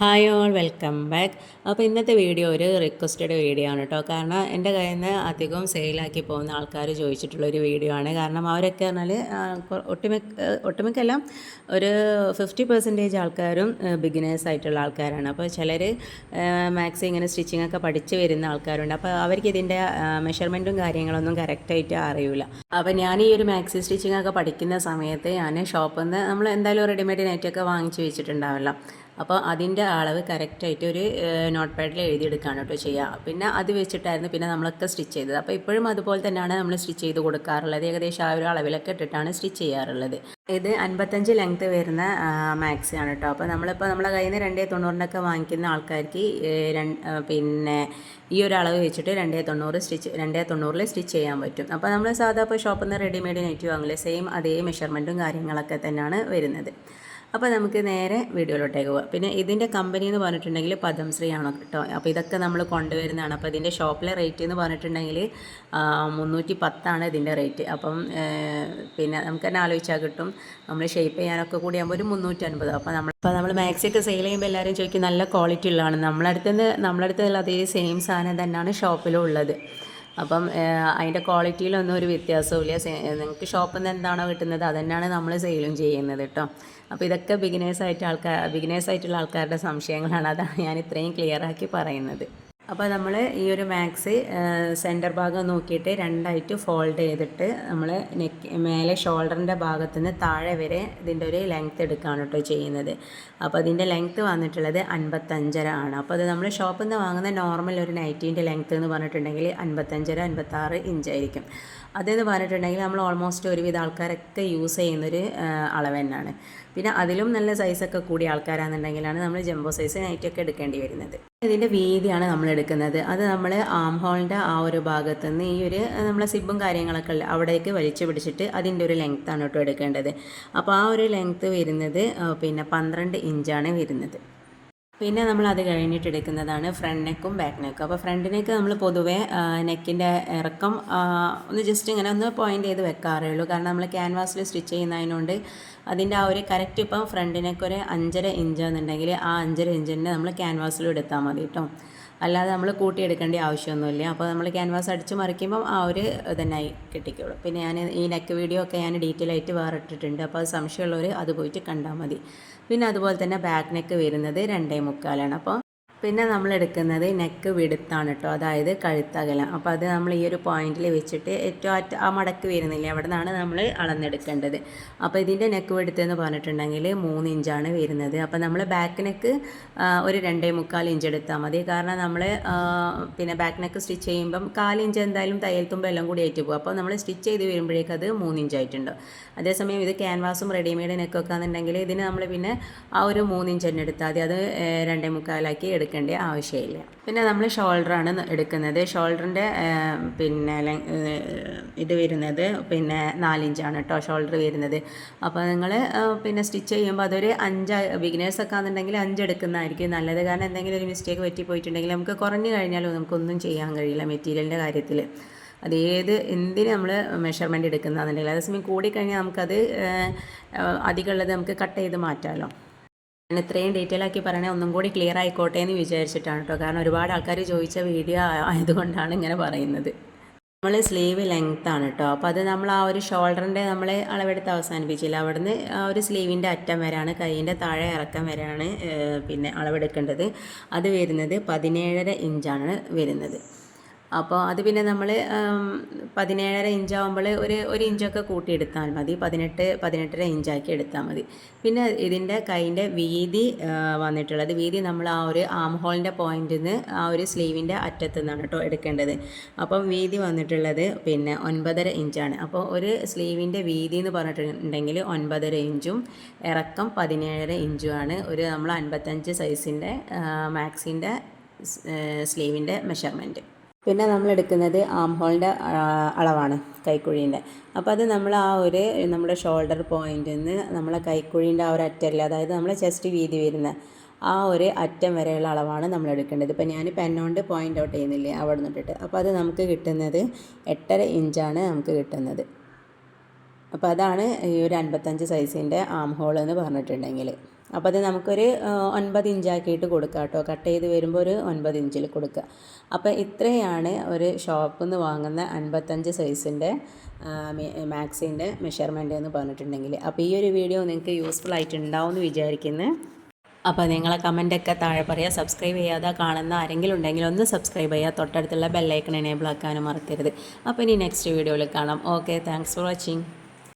Hi all welcome back അപ്പോൾ ഇന്നത്തെ video ഒരു റിക്വസ്റ്റഡ് വീഡിയോ ആണ് കേട്ടോ കാരണം എന്റെ കയ്യിൽ നിന്ന് അധികം സെയിലാക്കി പോകുന്ന ആൾക്കാർ ചോദിച്ചിട്ടുള്ള ഒരു വീഡിയോ ആണ്. കാരണം അവരൊക്കെ പറഞ്ഞാൽ ഒട്ടുമിക്ക ഒട്ടുമിക്കെല്ലാം ഒരു ഫിഫ്റ്റി പെർസെന്റേജ് ആൾക്കാരും ബിഗിനേഴ്സ് ആയിട്ടുള്ള ആൾക്കാരാണ്. അപ്പോൾ ചിലർ മാക്സി ഇങ്ങനെ സ്റ്റിച്ചിങ് ഒക്കെ പഠിച്ച് വരുന്ന ആൾക്കാരുണ്ട്. അപ്പോൾ അവർക്ക് ഇതിന്റെ മെഷർമെന്റും കാര്യങ്ങളൊന്നും കറക്റ്റായിട്ട് അറിയില്ല അപ്പോൾ ഞാൻ ഈ ഒരു മാക്സി സ്റ്റിച്ചിങ് ഒക്കെ പഠിക്കുന്ന സമയത്ത് ഞാൻ ഷോപ്പിൽ നിന്ന് നമ്മൾ എന്തായാലും റെഡിമെയ്ഡ് നെറ്റൊക്കെ വാങ്ങിച്ച് വെച്ചിട്ടുണ്ടാവില്ല. അപ്പോൾ അതിന്റെ അളവ് കറക്റ്റായിട്ട് ഒരു നോട്ട് പാഡിൽ എഴുതിയെടുക്കുകയാണ് കേട്ടോ ചെയ്യുക പിന്നെ അത് വെച്ചിട്ടായിരുന്നു പിന്നെ നമ്മളൊക്കെ സ്റ്റിച്ച് ചെയ്തത്. അപ്പോൾ ഇപ്പോഴും അതുപോലെ തന്നെയാണ് നമ്മൾ സ്റ്റിച്ച് ചെയ്ത് കൊടുക്കാറുള്ളത്. ഏകദേശം ആ ഒരു അളവിലൊക്കെ ഇട്ടിട്ടാണ് സ്റ്റിച്ച് ചെയ്യാറുള്ളത്. ഇത് അൻപത്തഞ്ച് ലെങ്ത്ത് വരുന്ന മാക്സി ആണ് കേട്ടോ. അപ്പോൾ നമ്മളിപ്പോൾ നമ്മളെ കയ്യിൽ നിന്ന് രണ്ടേ തൊണ്ണൂറിനൊക്കെ വാങ്ങിക്കുന്ന ആൾക്കാർക്ക് പിന്നെ ഈ ഒരു അളവ് വെച്ചിട്ട് രണ്ടേ തൊണ്ണൂറ് സ്റ്റിച്ച് രണ്ടേ തൊണ്ണൂറിൽ സ്റ്റിച്ച് ചെയ്യാൻ പറ്റും. അപ്പോൾ നമ്മൾ സാധാ ഇപ്പോൾ ഷോപ്പിൽ നിന്ന് റെഡിമെയ്ഡ് നെറ്റ് വാങ്ങില്ലേ സെയിം അതേ മെഷർമെന്റും കാര്യങ്ങളൊക്കെ തന്നെയാണ് വരുന്നത്. അപ്പോൾ നമുക്ക് നേരെ വീഡിയോയിലോട്ടേക്ക് പോകാം പിന്നെ ഇതിന്റെ കമ്പനി എന്ന് പറഞ്ഞിട്ടുണ്ടെങ്കിൽ പദംശ്രീ ആണ് കേട്ടോ. അപ്പോൾ ഇതൊക്കെ നമ്മൾ കൊണ്ടുവരുന്നതാണ്. അപ്പോൾ ഇതിന്റെ ഷോപ്പിലെ റേറ്റ് എന്ന് പറഞ്ഞിട്ടുണ്ടെങ്കിൽ മുന്നൂറ്റി പത്താണ് ഇതിന്റെ റേറ്റ് അപ്പം പിന്നെ നമുക്ക് തന്നെ ആലോചിച്ചാൽ കിട്ടും. നമ്മൾ ഷേപ്പ് ചെയ്യാനൊക്കെ കൂടി ആകുമ്പോൾ ഒരു മുന്നൂറ്റി അൻപത് അപ്പോൾ നമ്മൾ അപ്പോൾ നമ്മൾ മാക്സിയൊക്കെ സെയിൽ ചെയ്യുമ്പോൾ എല്ലാവരും ചോദിക്കും നല്ല ക്വാളിറ്റി ഉള്ളതാണ്. നമ്മളടുത്ത് നമ്മളടുത്തുള്ള നമ്മളടുത്ത് അതേ സെയിം സാധനം തന്നെയാണ് ഷോപ്പിലും ഉള്ളത്. അപ്പം അതിന്റെ ക്വാളിറ്റിയിലൊന്നും ഒരു വ്യത്യാസവും നിങ്ങൾക്ക് ഷോപ്പിൽ നിന്ന് എന്താണോ കിട്ടുന്നത് അതന്നെയാണ് നമ്മൾ സെയിലും ചെയ്യുന്നത് കേട്ടോ. അപ്പോൾ ഇതൊക്കെ ബിഗിനേഴ്സായിട്ട് ആൾക്കാർ ബിഗിനേഴ്സായിട്ടുള്ള ആൾക്കാരുടെ സംശയങ്ങളാണ്. അതാണ് ഞാൻ ഇത്രയും ക്ലിയർ ആക്കി പറയുന്നത്. അപ്പോൾ നമ്മൾ ഈ ഒരു മാക്സി സെന്റർ ഭാഗം നോക്കിയിട്ട് രണ്ടായിട്ട് ഫോൾഡ് ചെയ്തിട്ട് നമ്മൾ നെക്ക് മേലെ ഷോൾഡറിന്റെ ഭാഗത്ത് നിന്ന് താഴെ വരെ ഇതിന്റെ ഒരു ലെങ്ത്ത് എടുക്കുകയാണ് കേട്ടോ ചെയ്യുന്നത്. അപ്പോൾ അതിന്റെ ലെങ്ത്ത് വന്നിട്ടുള്ളത് അൻപത്തഞ്ചര ആണ്. അപ്പോൾ അത് നമ്മൾ ഷോപ്പിൽ നിന്ന് വാങ്ങുന്ന നോർമൽ ഒരു നൈറ്റീന്റെ ലെങ്ത്ത് എന്ന് പറഞ്ഞിട്ടുണ്ടെങ്കിൽ അൻപത്തഞ്ചര അൻപത്താറ് ഇഞ്ചായിരിക്കും അതെന്ന് പറഞ്ഞിട്ടുണ്ടെങ്കിൽ നമ്മൾ ഓൾമോസ്റ്റ് ഒരുവിധ ആൾക്കാരൊക്കെ യൂസ് ചെയ്യുന്നൊരു അളവ് തന്നെയാണ് പിന്നെ അതിലും നല്ല സൈസൊക്കെ കൂടിയ ആൾക്കാരാണെന്നുണ്ടെങ്കിലാണ് നമ്മൾ ജംബോ സൈസ് നൈറ്റൊക്കെ എടുക്കേണ്ടി വരുന്നത്. ഇതിന്റെ വീതിയാണ് നമ്മൾ എടുക്കുന്നത് അത് നമ്മൾ ആം ഹോളിന്റെ ആ ഒരു ഭാഗത്തു നിന്ന് ഈ ഒരു നമ്മളെ സിബും കാര്യങ്ങളൊക്കെ ഉള്ള അവിടേക്ക് വലിച്ചു പിടിച്ചിട്ട് അതിന്റെ ഒരു ലെങ്ത്താണ് കേട്ടോ എടുക്കേണ്ടത്. അപ്പോൾ ആ ഒരു ലെങ്ത്ത് വരുന്നത് പിന്നെ പന്ത്രണ്ട് ഇഞ്ചാണ് വരുന്നത്. പിന്നെ നമ്മൾ അത് കഴിഞ്ഞിട്ട് എടുക്കുന്നതാണ് ഫ്രണ്ട് നെക്കും ബാക്ക് നെക്കും. അപ്പോൾ ഫ്രണ്ട് നെക്ക് നമ്മൾ പൊതുവേ നെക്കിന്റെ ഇറക്കം ഒന്ന് ജസ്റ്റ് ഇങ്ങനെ ഒന്ന് പോയിന്റ് ചെയ്ത് വെക്കാറേ ഉള്ളൂ കാരണം നമ്മൾ ക്യാൻവാസിൽ സ്റ്റിച്ച് ചെയ്യുന്നതിനോണ്ട് അതിന്റെ ആ ഒരു കറക്റ്റ് ഇപ്പം ഫ്രണ്ട് നെക്ക് ഒരു അഞ്ചര ഇഞ്ച് എന്നുണ്ടെങ്കിൽ ആ അഞ്ചര ഇഞ്ചിന്റെ നമ്മൾ ക്യാൻവാസിലും എടുത്താൽ മതി കേട്ടോ അല്ലാതെ നമ്മൾ കൂട്ടിയെടുക്കേണ്ട ആവശ്യമൊന്നുമില്ല. അപ്പോൾ നമ്മൾ ക്യാൻവാസ് അടിച്ച് മറിക്കുമ്പം ആ ഒരു ഇതന്നായി കിട്ടിക്കോളും. പിന്നെ ഞാൻ ഈ നെക്ക് വീഡിയോ ഒക്കെ ഞാൻ ഡീറ്റെയിൽ ആയിട്ട് വേറെ ഇട്ടിട്ടുണ്ട്. അപ്പോൾ അത് സംശയമുള്ളവർ അത് പോയിട്ട് കണ്ടാൽ മതി. പിന്നെ അതുപോലെ തന്നെ ബാക്ക് നെക്ക് വരുന്നത് രണ്ടേ മുക്കാലാണ്. അപ്പോൾ പിന്നെ നമ്മൾ എടുക്കുന്നത് നെക്ക് വിടുത്താണ് കേട്ടോ അതായത് കഴുത്തകലം അപ്പോൾ അത് നമ്മൾ ഈ ഒരു പോയിന്റിൽ വെച്ചിട്ട് ഏറ്റവും അറ്റ ആ മടക്ക് വരുന്നില്ല അവിടെ നിന്നാണ് നമ്മൾ അളന്നെടുക്കേണ്ടത്. അപ്പോൾ ഇതിന്റെ നെക്ക് വിടുത്തെന്ന് പറഞ്ഞിട്ടുണ്ടെങ്കിൽ മൂന്ന് ഇഞ്ചാണ് വരുന്നത്. അപ്പോൾ നമ്മൾ ബാക്ക് നെക്ക് ഒരു രണ്ടേ മുക്കാൽ ഇഞ്ച് എടുത്താൽ മതി. കാരണം നമ്മൾ പിന്നെ ബാക്ക് നെക്ക് സ്റ്റിച്ച് ചെയ്യുമ്പം കാലിഞ്ച് എന്തായാലും തയ്യൽ തുമ്പ് എല്ലാം കൂടി ആയിട്ട് പോകും. അപ്പോൾ നമ്മൾ സ്റ്റിച്ച് ചെയ്ത് വരുമ്പോഴേക്കും അത് മൂന്ന് ഇഞ്ചായിട്ടുണ്ട് അതേസമയം ഇത് ക്യാൻവാസും റെഡിമെയ്ഡ് നെക്കൊക്കെ ആണെന്നുണ്ടെങ്കിൽ ഇതിന് നമ്മൾ പിന്നെ ആ ഒരു മൂന്ന് ഇഞ്ച് തന്നെ എടുത്താൽ മതി. അത് രണ്ടേ മുക്കാലാക്കി എടുക്കും. എടുക്കേണ്ട ആവശ്യമില്ല. പിന്നെ നമ്മൾ ഷോൾഡറാണ് എടുക്കുന്നത്. ഷോൾഡറിന്റെ പിന്നെ ഇത് വരുന്നത് പിന്നെ നാലിഞ്ചാണ് കേട്ടോ ഷോൾഡർ വരുന്നത്. അപ്പോൾ നിങ്ങൾ പിന്നെ സ്റ്റിച്ച് ചെയ്യുമ്പോൾ അതൊരു അഞ്ച് ബിഗിനേഴ്സൊക്കെ ആണെന്നുണ്ടെങ്കിൽ അഞ്ച് എടുക്കുന്നതായിരിക്കും. നല്ലത് കാരണം എന്തെങ്കിലും ഒരു മിസ്റ്റേക്ക് പറ്റി പോയിട്ടുണ്ടെങ്കിൽ നമുക്ക് കുറഞ്ഞു കഴിഞ്ഞാലും നമുക്കൊന്നും ചെയ്യാൻ കഴിയില്ല മെറ്റീരിയലിന്റെ കാര്യത്തിൽ അത് ഏത് എന്തിന് നമ്മൾ മെഷർമെന്റ് എടുക്കുന്നതെന്നുണ്ടെങ്കിൽ അതേസമയം കൂടിക്കഴിഞ്ഞാൽ നമുക്കത് അധികമുള്ളത് നമുക്ക് കട്ട് ചെയ്ത് മാറ്റാമല്ലോ ഞാൻ ഇത്രയും ഡീറ്റെയിൽ ആക്കി പറയണേ ഒന്നും കൂടി ക്ലിയർ ആയിക്കോട്ടെ എന്ന് വിചാരിച്ചിട്ടാണ് കേട്ടോ കാരണം ഒരുപാട് ആൾക്കാർ ചോദിച്ച വീഡിയോ ആയതുകൊണ്ടാണ് ഇങ്ങനെ പറയുന്നത്. നമ്മൾ സ്ലീവ് ലെങ്ത് ആണ് കേട്ടോ അപ്പോൾ അത് നമ്മൾ ആ ഒരു ഷോൾഡറിന്റെ നമ്മൾ അളവെടുത്ത് അവസാനിപ്പിച്ചില്ല. അവിടുന്ന് ആ ഒരു സ്ലീവിന്റെ അറ്റം വരെയാണ് കൈയിന്റെ താഴെ ഇറക്കം വരെയാണ് പിന്നെ അളവെടുക്കേണ്ടത്. അത് വരുന്നത് പതിനേഴര ഇഞ്ചാണ് വരുന്നത്. അപ്പോൾ അത് പിന്നെ നമ്മൾ പതിനേഴര ഇഞ്ചാവുമ്പോൾ ഒരു ഒരു ഇഞ്ചൊക്കെ കൂട്ടിയെടുത്താൽ മതി. പതിനെട്ട് പതിനെട്ടര ഇഞ്ചാക്കി എടുത്താൽ മതി. പിന്നെ ഇതിന്റെ കൈന്റെ വീതി വന്നിട്ടുള്ളത്. വീതി നമ്മൾ ആ ഒരു ആം ഹോളിന്റെ പോയിന്റിൽ നിന്ന് ആ ഒരു സ്ലീവിന്റെ അറ്റത്ത് നിന്നാണ് കേട്ടോ എടുക്കേണ്ടത്. അപ്പം വീതി വന്നിട്ടുള്ളത് പിന്നെ ഒൻപതര ഇഞ്ചാണ്. അപ്പോൾ ഒരു സ്ലീവിന്റെ വീതി എന്ന് പറഞ്ഞിട്ടുണ്ടെങ്കിൽ ഒൻപതര ഇഞ്ചും ഇറക്കം പതിനേഴര ഇഞ്ചുമാണ്. ഒരു നമ്മൾ അൻപത്തഞ്ച് സൈസിന്റെ മാക്സിന്റെ സ്ലീവിന്റെ മെഷർമെന്റ് പിന്നെ നമ്മൾ എടുക്കുന്നത് ആം ഹോളിന്റെ അളവാണ് കൈക്കുഴീന്റെ. അപ്പോൾ അത് നമ്മൾ ആ ഒരു നമ്മുടെ ഷോൾഡർ പോയിന്റിൽ നിന്ന് നമ്മളെ കൈക്കുഴീന്റെ ആ ഒരു അറ്റല്ല അതായത് നമ്മളെ ചെസ്റ്റ് വീതി വരുന്ന ആ ഒരു അറ്റം വരെയുള്ള അളവാണ് നമ്മൾ എടുക്കേണ്ടത് ഇപ്പോൾ ഞാൻ പെന്നോണ്ട് പോയിന്റ് ഔട്ട് ചെയ്യുന്നില്ലേ അവിടെ നിന്നിട്ട് അപ്പോൾ അത് നമുക്ക് കിട്ടുന്നത് എട്ടര ഇഞ്ചാണ് നമുക്ക് കിട്ടുന്നത്. അപ്പോൾ അതാണ് ഈ ഒരു അൻപത്തഞ്ച് സൈസിന്റെ ആം ഹോൾ എന്ന് പറഞ്ഞിട്ടുണ്ടെങ്കിൽ. അപ്പോൾ അത് നമുക്കൊരു ഒൻപത് ഇഞ്ചാക്കിയിട്ട് കൊടുക്കുക കേട്ടോ. കട്ട് ചെയ്ത് വരുമ്പോൾ ഒരു ഒൻപത് ഇഞ്ചിൽ കൊടുക്കുക. അപ്പോൾ ഇത്രയാണ് ഒരു ഷോപ്പിൽ നിന്ന് വാങ്ങുന്ന അൻപത്തഞ്ച് സൈസിന്റെ മാക്സിന്റെ മെഷർമെന്റ് എന്ന് പറഞ്ഞിട്ടുണ്ടെങ്കിൽ. അപ്പോൾ ഈ ഒരു വീഡിയോ നിങ്ങൾക്ക് യൂസ്ഫുൾ ആയിട്ടുണ്ടാവും എന്ന് വിചാരിക്കുന്നു. അപ്പോൾ നിങ്ങളെ കമന്റൊക്കെ താഴെ പറയുക സബ്സ്ക്രൈബ് ചെയ്യാതെ കാണുന്ന ആരെങ്കിലും ഉണ്ടെങ്കിൽ ഒന്ന് സബ്സ്ക്രൈബ് ചെയ്യുക. തൊട്ടടുത്തുള്ള ബെല്ലൈക്കൺ എനേബിൾ ആക്കാനും മറക്കരുത്. അപ്പോൾ ഇനി നെക്സ്റ്റ് വീഡിയോയിൽ കാണാം. Okay thanks for watching